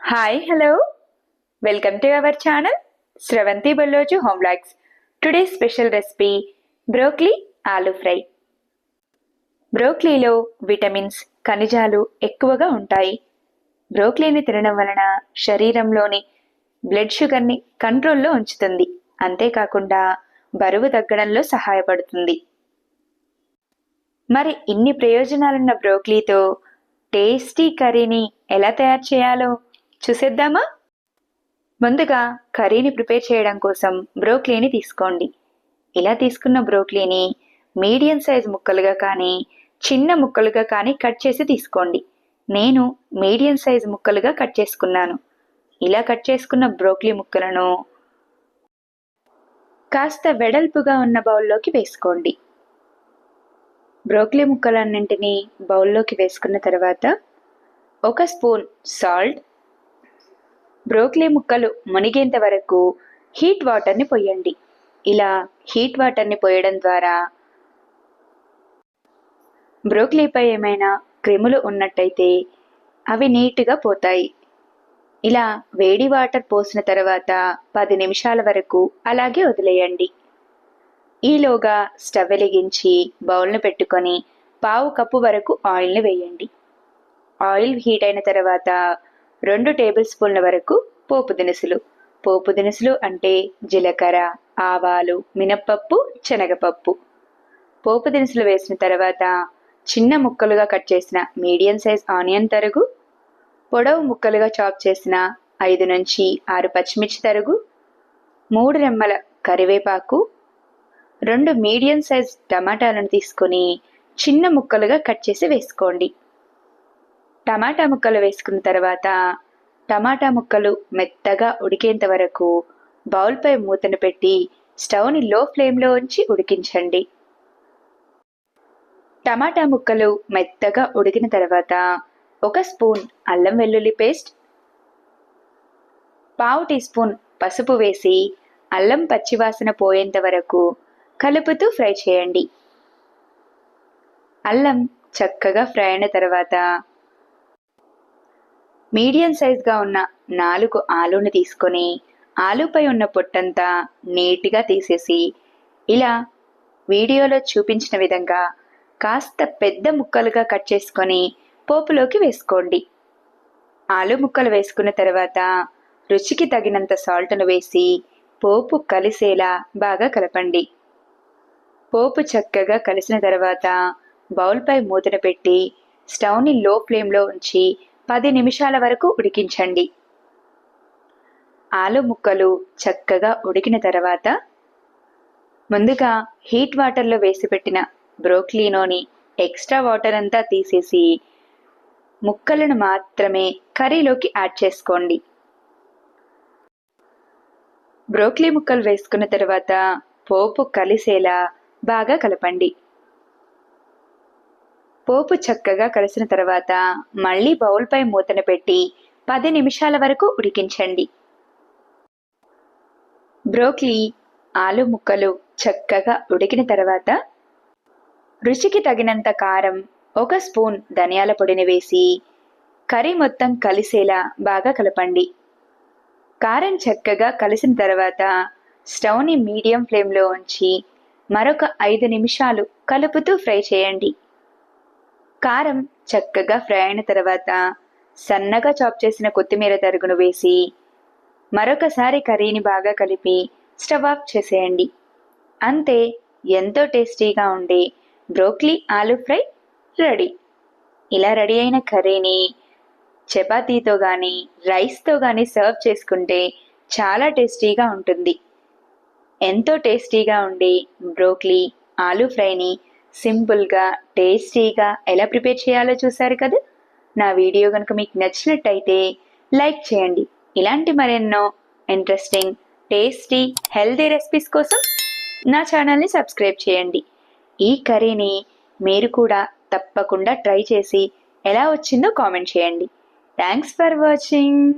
Hi hello welcome to our channel Sravanthi Balloju home blogs today special recipe broccoli aloo fry బ్రోక్లీలో vitamins ఖనిజాలు ఎక్కువగా ఉంటాయి. బ్రోక్లీని తినడం వలన శరీరంలోని బ్లడ్ షుగర్ని కంట్రోల్లో ఉంచుతుంది. అంతేకాకుండా బరువు తగ్గడంలో సహాయపడుతుంది. మరి ఇన్ని ప్రయోజనాలున్న బ్రోక్లీతో టేస్టీ కర్రీని ఎలా తయారు చేయాలో చూసేద్దామా? ముందుగా కర్రీని ప్రిపేర్ చేయడం కోసం బ్రోక్లీని తీసుకోండి. ఇలా తీసుకున్న బ్రోక్లీని మీడియం సైజ్ ముక్కలుగా కానీ చిన్న ముక్కలుగా కానీ కట్ చేసి తీసుకోండి. నేను మీడియం సైజ్ ముక్కలుగా కట్ చేసుకున్నాను. ఇలా కట్ చేసుకున్న బ్రోక్లీ ముక్కలను కాస్త వెడల్పుగా ఉన్న బౌల్లోకి వేసుకోండి. బ్రోక్లీ ముక్కలన్నింటినీ బౌల్లోకి వేసుకున్న తర్వాత ఒక స్పూన్ సాల్ట్ బ్రోక్లీ ముక్కలు మునిగేంత వరకు హీట్ వాటర్ని పోయండి. ఇలా హీట్ వాటర్ని పోయడం ద్వారా బ్రోక్లీపై ఏమైనా క్రిములు ఉన్నట్టయితే అవి నీట్గా పోతాయి. ఇలా వేడి వాటర్ పోసిన తర్వాత పది నిమిషాల వరకు అలాగే వదిలేయండి. ఈలోగా స్టవ్ వెలిగించి బౌల్ను పెట్టుకొని పావు కప్పు వరకు ఆయిల్ని వేయండి. ఆయిల్ హీట్ అయిన తర్వాత రెండు టేబుల్ స్పూన్ల వరకు పోపు దినుసులు. పోపు దినుసులు అంటే జీలకర్ర ఆవాలు మినప్పప్పు శనగపప్పు. పోపు దినుసులు వేసిన తర్వాత చిన్న ముక్కలుగా కట్ చేసిన మీడియం సైజ్ ఆనియన్ తరుగు పొడవు ముక్కలుగా చాప్ చేసిన ఐదు నుంచి ఆరు పచ్చిమిర్చి తరుగు మూడు రెమ్మల కరివేపాకు రెండు మీడియం సైజ్ టమాటాలను తీసుకొని చిన్న ముక్కలుగా కట్ చేసి వేసుకోండి. టమాటా ముక్కలు వేసుకున్న తర్వాత టమాటా ముక్కలు మెత్తగా ఉడికేంత వరకు బౌల్పై మూతను పెట్టి స్టవ్ని లో ఫ్లేమ్లో ఉంచి ఉడికించండి. టమాటా ముక్కలు మెత్తగా ఉడికిన తర్వాత ఒక స్పూన్ అల్లం వెల్లుల్లి పేస్ట్ పావు టీ స్పూన్ పసుపు వేసి అల్లం పచ్చివాసన పోయేంత వరకు కలుపుతూ ఫ్రై చేయండి. అల్లం చక్కగా ఫ్రై అయిన తర్వాత మీడియం సైజ్గా ఉన్న నాలుగు ఆలూని తీసుకొని ఆలూపై ఉన్న పొట్టంతా నీట్గా తీసేసి ఇలా వీడియోలో చూపించిన విధంగా కాస్త పెద్ద ముక్కలుగా కట్ చేసుకొని పోపులోకి వేసుకోండి. ఆలు ముక్కలు వేసుకున్న తర్వాత రుచికి తగినంత సాల్ట్ను వేసి పోపు కలిసేలా బాగా కలపండి. పోపు చక్కగా కలిసిన తర్వాత బౌల్పై మూతన పెట్టి స్టవ్ని లో ఫ్లేమ్లో ఉంచి పది నిమిషాల వరకు ఉడికించండి. ఆలు ముక్కలు చక్కగా ఉడికిన తర్వాత ముందుగా హీట్ వాటర్లో వేసి పెట్టిన బ్రోక్లీనోని ఎక్స్ట్రా వాటర్ అంతా తీసేసి ముక్కలను మాత్రమే కర్రీలోకి యాడ్ చేసుకోండి. బ్రోక్లీ ముక్కలు వేసుకున్న తర్వాత పోపు కలిసేలా బాగా కలపండి. పోపు చక్కగా కలిసిన తర్వాత మళ్ళీ బౌల్పై మూతను పెట్టి పది నిమిషాల వరకు ఉడికించండి. బ్రోక్లీ ఆలు ముక్కలు చక్కగా ఉడికిన తర్వాత రుచికి తగినంత కారం ఒక స్పూన్ ధనియాల పొడిని వేసి కర్రీ మొత్తం కలిసేలా బాగా కలపండి. కారం చక్కగా కలిసిన తర్వాత స్టవ్ని మీడియం ఫ్లేమ్లో ఉంచి మరొక ఐదు నిమిషాలు కలుపుతూ ఫ్రై చేయండి. కారం చక్కగా ఫ్రై అయిన తర్వాత సన్నగా చాప్ చేసిన కొత్తిమీర తరుగును వేసి మరొకసారి కర్రీని బాగా కలిపి స్టవ్ ఆఫ్ చేసేయండి. అంతే ఎంతో టేస్టీగా ఉండే బ్రోక్లీ ఆలూ ఫ్రై రెడీ. ఇలా రెడీ అయిన కర్రీని చపాతీతో కానీ రైస్తో కానీ సర్వ్ చేసుకుంటే చాలా టేస్టీగా ఉంటుంది. ఎంతో టేస్టీగా ఉండే బ్రోక్లీ ఆలూ ఫ్రైని సింపుల్గా టేస్టీగా ఎలా ప్రిపేర్ చేయాలో చూసారు కదా? నా వీడియో కనుక మీకు నచ్చినట్టయితే లైక్ చేయండి. ఇలాంటి మరెన్నో ఇంట్రెస్టింగ్ టేస్టీ హెల్దీ రెసిపీస్ కోసం నా ఛానల్ని సబ్స్క్రైబ్ చేయండి. ఈ కర్రీని మీరు కూడా తప్పకుండా ట్రై చేసి ఎలా వచ్చిందో కామెంట్ చేయండి. Thanks for watching.